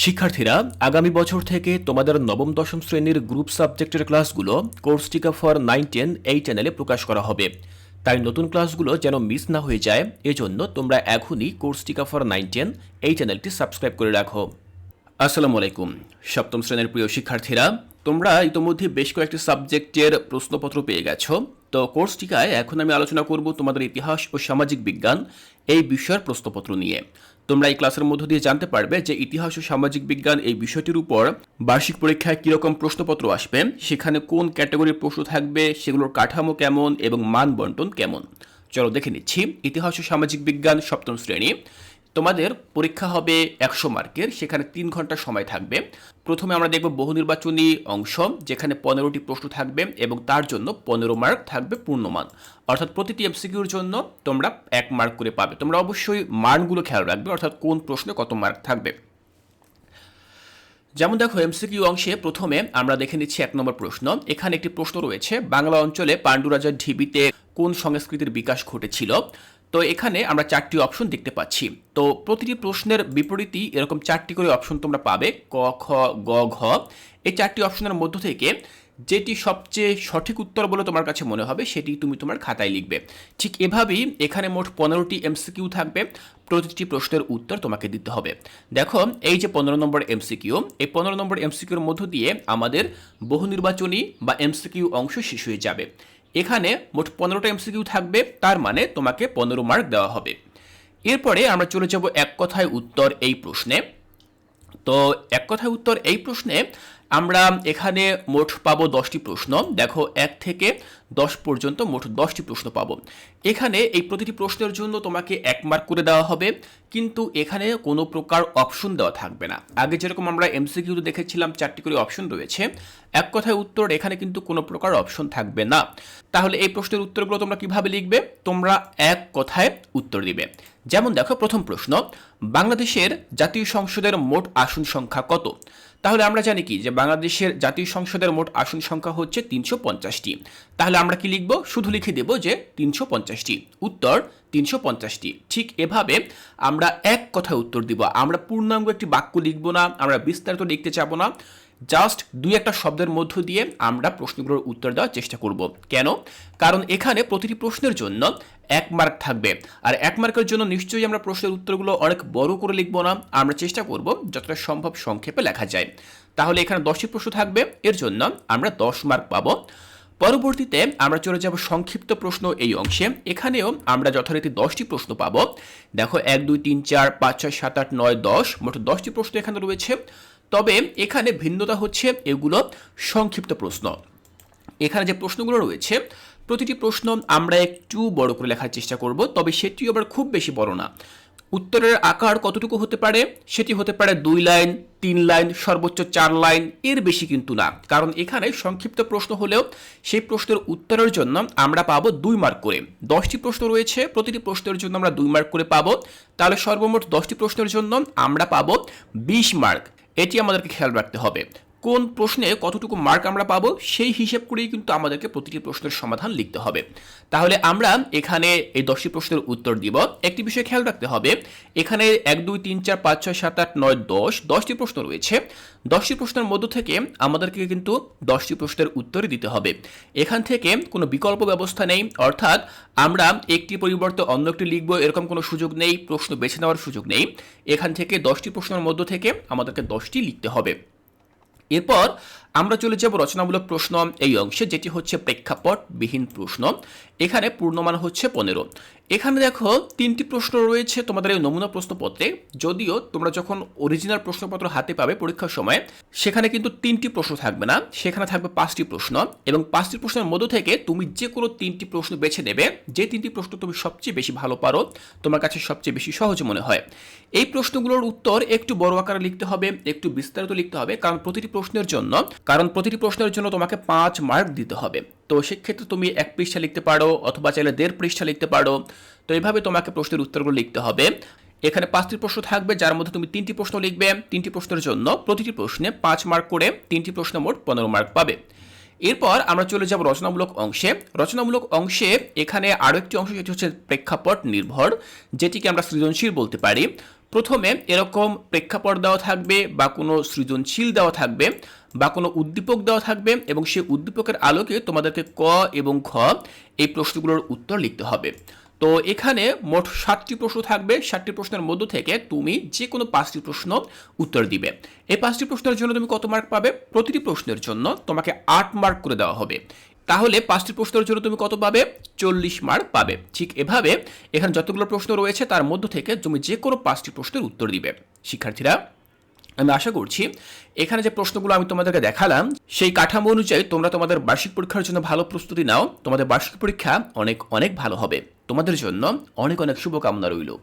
শিক্ষার্থীরা, আগামী বছর থেকে তোমাদের নবম, দশম শ্রেণির গ্রুপ সাবজেক্টের ক্লাসগুলো কোর্স টিকা ফর নাইন, টেন এই চ্যানেলে প্রকাশ করা হবে। তাই নতুন ক্লাসগুলো যেন মিস না হয়ে যায়, এজন্য তোমরা এখনই কোর্স টিকা ফর নাইন, টেন এই চ্যানেলটি সাবস্ক্রাইব করে রাখো। আসসালামু আলাইকুম। সপ্তম শ্রেণির প্রিয় শিক্ষার্থীরা, তোমরা ইতোমধ্যে বেশ কয়েকটি সাবজেক্টের প্রশ্নপত্র পেয়ে গেছো। তো কোর্স টিকায় এখন আমি আলোচনা করব তোমাদের ইতিহাস ও সামাজিক বিজ্ঞান এই বিষয়ের প্রশ্নপত্র নিয়ে। তোমরা এই ক্লাসের মধ্য দিয়ে জানতে পারবে যে ইতিহাস ও সামাজিক বিজ্ঞান এই বিষয়টির উপর বার্ষিক পরীক্ষায় কীরকম প্রশ্নপত্র আসবে, সেখানে কোন ক্যাটাগরির প্রশ্ন থাকবে, সেগুলোর কাঠামো কেমন এবং মান বন্টন কেমন। চলো দেখে নিচ্ছি ইতিহাস ও সামাজিক বিজ্ঞান সপ্তম শ্রেণি। তোমাদের পরীক্ষা হবে একশো মার্কের, সেখানে তিন ঘণ্টা সময় থাকবে। প্রথমে আমরা দেখব বহু নির্বাচনী অংশ, যেখানে পনেরোটি প্রশ্ন থাকবে এবং তার জন্য পনেরো মার্ক থাকবে পূর্ণমান। অর্থাৎ প্রতিটি এমসিকিউর জন্য তোমরা এক মার্ক করে পাবে। তোমরা অবশ্যই মানগুলো খেয়াল রাখবে, অর্থাৎ কোন প্রশ্নে কত মার্ক থাকবে। যেমন দেখো, এমসিকিউ অংশে প্রথমে আমরা দেখে নিচ্ছি এক নম্বর প্রশ্ন। এখানে একটি প্রশ্ন রয়েছে, বাংলা অঞ্চলে পাণ্ডু রাজার ঢিবিতে কোন সংস্কৃতির বিকাশ ঘটেছিল? তো এখানে আমরা চারটি অপশন দেখতে পাচ্ছি। তো প্রতিটি প্রশ্নের বিপরীতই এরকম চারটি করে অপশন তোমরা পাবে, ক, খ, গ, ঘ। এই চারটি অপশনের মধ্য থেকে যেটি সবচেয়ে সঠিক উত্তর বলে তোমার কাছে মনে হবে, সেটি তুমি তোমার খাতায় লিখবে। ঠিক এভাবেই এখানে মোট পনেরোটি এমসিকিউ থাকবে, প্রতিটি প্রশ্নের উত্তর তোমাকে দিতে হবে। দেখো, এই যে পনেরো নম্বর এমসিকিউ এই পনেরো নম্বর এমসিকিউর মধ্য দিয়ে আমাদের বহু নির্বাচনী বা এমসিকিউ অংশ শেষ হয়ে যাবে। এখানে মোট পনেরোটা এমসিকিউ থাকবে, তার মানে তোমাকে পনেরো মার্ক দেওয়া হবে। এরপরে আমরা চলে যাব এক কথায় উত্তর এই প্রশ্নে। তো এক কথায় উত্তর এই প্রশ্নে আমরা এখানে মোট পাবো দশটি প্রশ্ন। দেখো, এক থেকে দশ পর্যন্ত মোট দশটি প্রশ্ন পাবো। এখানে এই প্রতিটি প্রশ্নের জন্য তোমাকে এক মার্ক করে দেওয়া হবে, কিন্তু এখানে কোনো প্রকার অপশন দেওয়া থাকবে না। আগে যেরকম আমরা এমসিকিউতে দেখেছিলাম, চারটি করে অপশন রয়েছে। এক কথায় উত্তর, এখানে কিন্তু কোনো প্রকার অপশন থাকবে না। তাহলে এই প্রশ্নের উত্তরগুলো তোমরা কীভাবে লিখবে? তোমরা এক কথায় উত্তর দিবে। যেমন দেখো, প্রথম প্রশ্ন, বাংলাদেশের জাতীয় সংসদের মোট আসন সংখ্যা কত? তাহলে আমরা জানি কি? যে বাংলাদেশের জাতীয় সংসদের মোট আসন সংখ্যা হচ্ছে তিনশো পঞ্চাশটি। তাহলে আমরা কি লিখব? শুধু লিখে দেব যে তিনশো পঞ্চাশটি। উত্তর তিনশো পঞ্চাশটি। ঠিক এভাবে আমরা এক কথায় উত্তর দিব। আমরা পূর্ণাঙ্গ একটি বাক্য লিখব না, আমরা বিস্তারিত লিখতে চাবো না। জাস্ট দুই একটা শব্দের মধ্য দিয়ে আমরা প্রশ্নগুলোর উত্তর দেওয়ার চেষ্টা করব। কেন? কারণ এখানে প্রতিটি প্রশ্নের জন্য এক মার্ক থাকবে। আর এক মার্কের জন্য নিশ্চয়ই আমরা প্রশ্নের উত্তরগুলো অনেক বড় করে লিখব না। আমরা চেষ্টা করব যতটা সম্ভব সংক্ষেপে লেখা যায়। তাহলে এখানে দশটি প্রশ্ন থাকবে। এর জন্য আমরা দশ মার্ক পাবো। পরবর্তীতে আমরা চলে যাব সংক্ষিপ্ত প্রশ্ন এই অংশে। এখানেও আমরা যথারীতি দশটি প্রশ্ন পাবো। দেখো এক, দুই, তিন, চার, পাঁচ, ছয়, সাত, আট, নয়, দশ। মোট দশটি প্রশ্ন এখানে রয়েছে। তবে এখানে ভিন্নতা হচ্ছে, এগুলো সংক্ষিপ্ত প্রশ্ন। এখানে যে প্রশ্নগুলো রয়েছে, প্রতিটি প্রশ্ন আমরা একটু বড় করে লেখার চেষ্টা করব, তবে সেটিও আবার খুব বেশি বড় না। উত্তরের আকার কতটুকু হতে পারে? সেটি হতে পারে দুই লাইন, তিন লাইন, সর্বোচ্চ চার লাইন, এর বেশি কিন্তু না। কারণ এখানে সংক্ষিপ্ত প্রশ্ন হলেও সেই প্রশ্নের উত্তরের জন্য আমরা পাবো দুই মার্ক করে। দশটি প্রশ্ন রয়েছে, প্রতিটি প্রশ্নের জন্য আমরা দুই মার্ক করে পাবো। তাহলে সর্বমোট দশটি প্রশ্নের জন্য আমরা পাবো বিশ মার্ক। এটি আমাদেরকে খেয়াল রাখতে হবে। কোন প্রশ্নে কতটুকু মার্ক আমরা পাবো, সেই হিসেব করেই কিন্তু আমাদেরকে প্রতিটি প্রশ্নের সমাধান লিখতে হবে। তাহলে আমরা এখানে এই দশটি প্রশ্নের উত্তর দিব। একটি বিষয় খেয়াল রাখতে হবে, এখানে এক, দুই, তিন, চার, পাঁচ, ছয়, সাত, আট, নয়, দশ, দশটি প্রশ্ন রয়েছে। দশটি প্রশ্নের মধ্য থেকে আমাদেরকে কিন্তু দশটি প্রশ্নের উত্তরই দিতে হবে। এখান থেকে কোনো বিকল্প ব্যবস্থা নেই, অর্থাৎ আমরা একটি পরিবর্তে অন্য একটি লিখব, এরকম কোনো সুযোগ নেই, প্রশ্ন বেছে নেওয়ার সুযোগ নেই। এখান থেকে দশটি প্রশ্নের মধ্য থেকে আমাদেরকে দশটি লিখতে হবে। এরপর আমরা চলে যাব রচনামূলক প্রশ্ন এই অংশে, যেটি হচ্ছে প্রেক্ষাপটবিহীন প্রশ্ন। এখানে পূর্ণমান হচ্ছে পনেরো। এখানে দেখো, তিনটি প্রশ্ন রয়েছে তোমাদের এই নমুনা প্রশ্নপত্রে। যদিও তোমরা যখন অরিজিনাল প্রশ্নপত্র হাতে পাবে পরীক্ষার সময়, সেখানে কিন্তু তিনটি প্রশ্ন থাকবে না। সেখানে থাকবে পাঁচটি প্রশ্ন এবং পাঁচটি প্রশ্নের মধ্য থেকে তুমি যে কোনো তিনটি প্রশ্ন বেছে নেবে। যে তিনটি প্রশ্ন তুমি সবচেয়ে বেশি ভালো পারো, তোমার কাছে সবচেয়ে বেশি সহজ মনে হয়। এই প্রশ্নগুলোর উত্তর একটু বড় আকারে লিখতে হবে, একটু বিস্তারিত লিখতে হবে, কারণ প্রতিটি প্রশ্নের জন্য কারণ প্রতিটি প্রশ্নের জন্য তোমাকে পাঁচ মার্ক দিতে হবে। তো সেক্ষেত্রে তুমি এক পৃষ্ঠা লিখতে পারো অথবা চাইলে দেড় পৃষ্ঠা লিখতে পারো। তো এইভাবে তোমাকে প্রশ্নের উত্তরগুলো লিখতে হবে। এখানে পাঁচটি প্রশ্ন থাকবে, যার মধ্যে তুমি তিনটি প্রশ্ন লিখবে। তিনটি প্রশ্নের জন্য প্রতিটি প্রশ্নে পাঁচ মার্ক করে তিনটি প্রশ্ন মোট পনেরো মার্ক পাবে। এরপর আমরা চলে যাব রচনামূলক অংশে। রচনামূলক অংশে এখানে আরও একটি অংশ যেটি হচ্ছে প্রেক্ষাপট নির্ভর, যেটিকে আমরা সৃজনশীল বলতে পারি। প্রথমে এরকম প্রেক্ষাপট দেওয়া থাকবে বা কোনো সৃজনশীল দেওয়া থাকবে বা কোনো উদ্দীপক দেওয়া থাকবে এবং সেই উদ্দীপকের আলোকে তোমাদেরকে ক এবং খ এই প্রশ্নগুলোর উত্তর লিখতে হবে। তো এখানে মোট সাতটি প্রশ্ন থাকবে। সাতটি প্রশ্নের মধ্য থেকে তুমি যে কোনো পাঁচটি প্রশ্ন উত্তর দিবে। এই পাঁচটি প্রশ্নের জন্য তুমি কত মার্ক পাবে? প্রতিটি প্রশ্নের জন্য তোমাকে আট মার্ক করে দেওয়া হবে। তাহলে পাঁচটি প্রশ্নের জন্য তুমি কত পাবে? চল্লিশ মার্ক পাবে। ঠিক এভাবে এখানে যতগুলো প্রশ্ন রয়েছে, তার মধ্য থেকে তুমি যে কোনো পাঁচটি প্রশ্নের উত্তর দিবে। শিক্ষার্থীরা, আমি আশা করছি এখানে যে প্রশ্নগুলো আমি তোমাদেরকে দেখালাম, সেই কাঠামো অনুযায়ী তোমরা তোমাদের বার্ষিক পরীক্ষার জন্য ভালো প্রস্তুতি নাও। তোমাদের বার্ষিক পরীক্ষা অনেক অনেক ভালো হবে। তোমাদের জন্য অনেক অনেক শুভকামনা রইল।